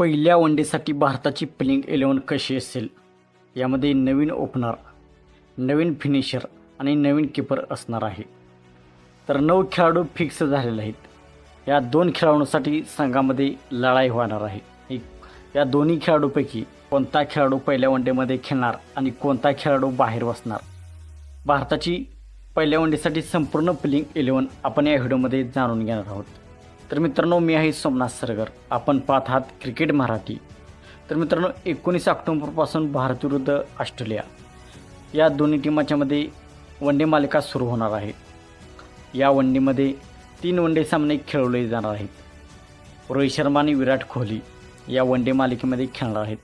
पहिल्या वनडेसाठी भारताची playing eleven कशी असेल? यामध्ये नवीन ओपनर नवीन फिनिशर आणि नवीन किपर असणार आहे. तर नऊ खेळाडू फिक्स झालेले आहेत. या दोन खेळाडूंसाठी संघामध्ये लढाई होणार आहे. एक- या दोन्ही खेळाडूपैकी कोणता खेळाडू पहिल्या वनडेमध्ये खेळणार आणि कोणता खेळाडू बाहेर बसणार? भारताची पहिल्या वनडेसाठी संपूर्ण प्लेइंग इलेवन आपण या व्हिडिओमध्ये जाणून घेणार आहोत. तर मित्रांनो मी आहे सोमनाथ सरगर. आपण पाहत आहात क्रिकेट मराठी. तर मित्रांनो एकोणीस ऑक्टोंबरपासून भारत विरुद्ध ऑस्ट्रेलिया या दोन्ही टीमाच्यामध्ये वन डे मालिका सुरू होणार आहे. या वन डेमध्ये तीन वनडे सामने खेळवले जाणार आहेत. रोहित शर्मा आणि विराट कोहली या वन डे मालिकेमध्ये खेळणार आहेत.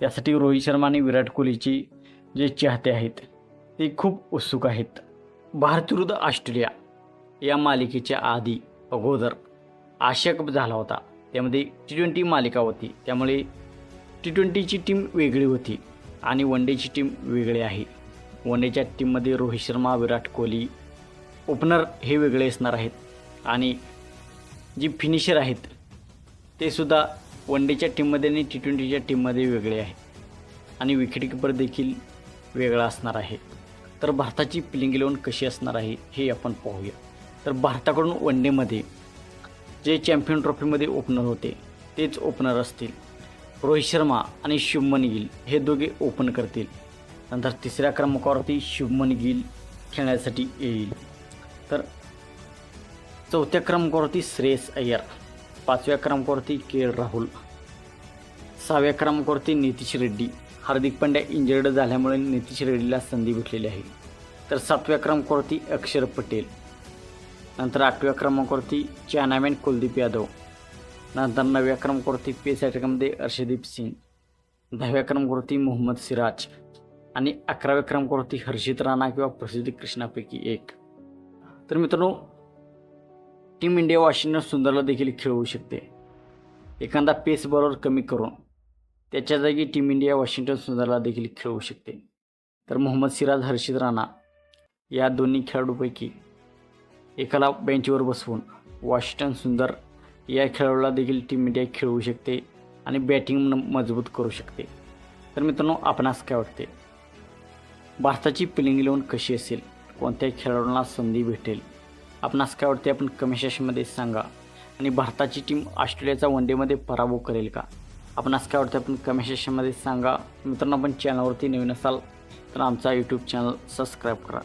त्यासाठी रोहित शर्मा आणि विराट कोहलीची जे चाहते आहेत ते खूप उत्सुक आहेत. भारत विरुद्ध ऑस्ट्रेलिया या मालिकेच्या आधी अगोदर आशिया कप झाला होता. त्यामध्ये टी ट्वेंटी मालिका होती. त्यामुळे टी ट्वेंटीची टीम वेगळी होती आणि वन डेची टीम वेगळी आहे. वन डेच्या टीममध्ये रोहित शर्मा विराट कोहली ओपनर हे वेगळे असणार आहेत आणि जी फिनिशर आहेत ते सुद्धा वन डेच्या टीममध्ये आणि टी ट्वेंटीच्या टीममध्ये वेगळे आहेत. आणि विकेटकीपर देखील वेगळा असणार आहे. तर भारताची प्लिंग इलेवन कशी असणार आहे हे आपण पाहूया. तर भारताकडून वन डेमध्ये जे चॅम्पियन ट्रॉफीमध्ये ओपनर होते तेच ओपनर असतील. रोहित शर्मा आणि शुभमन गिल हे दोघे ओपन करतील. नंतर तिसऱ्या क्रमांकावरती शुभमन गिल खेळण्यासाठी येईल. तर चौथ्या क्रमांकावरती श्रेयस अय्यर पाचव्या क्रमांकावरती के एल राहुल सहाव्या क्रमांकावरती नितीश रेड्डी हार्दिक पांड्या इंजर्ड झाल्यामुळे नितीश रेड्डीला संधी भेटलेली आहे. तर सातव्या क्रमांकावरती अक्षर पटेल नंतर आठव्या क्रमांकावरती चॅनामॅन कुलदीप यादव. नंतर नवव्या क्रमांकावरती पेस अटॅकमध्ये अर्षदीप सिंग. दहाव्या क्रमांकावरती मोहम्मद सिराज आणि अकराव्या क्रमांकावरती हर्षित राणा किंवा प्रसिद्धी कृष्णापैकी एक. तर मित्रांनो टीम इंडिया वॉशिंग्टन सुंदरला देखील खेळवू शकते. एखादा पेस बरोबर कमी करून त्याच्या जागी टीम इंडिया वॉशिंग्टन सुंदरला देखील खेळवू शकते. तर मोहम्मद सिराज हर्षित राणा या दोन्ही खेळाडूपैकी एकाला बेंचवर बसवून वॉशिंग्टन सुंदर या खेळाडूला देखील टीम इंडिया खेळवू शकते आणि बॅटिंग मजबूत करू शकते. तर मित्रांनो आपणास काय वाटते? भारताची पिलिंग इलेवन कशी असेल? कोणत्या खेळाडूंना संधी भेटेल? आपणास काय वाटते? आपण कमेंट सेशनमध्ये सांगा. आणि भारताची टीम ऑस्ट्रेलियाचा वन डेमध्ये पराभव करेल का? आपणास काय वाटते? आपण कमेंट सेशनमध्ये सांगा. मित्रांनो आपण चॅनलवरती नवीन असाल तर आमचा यूट्यूब चॅनल सबस्क्राईब करा.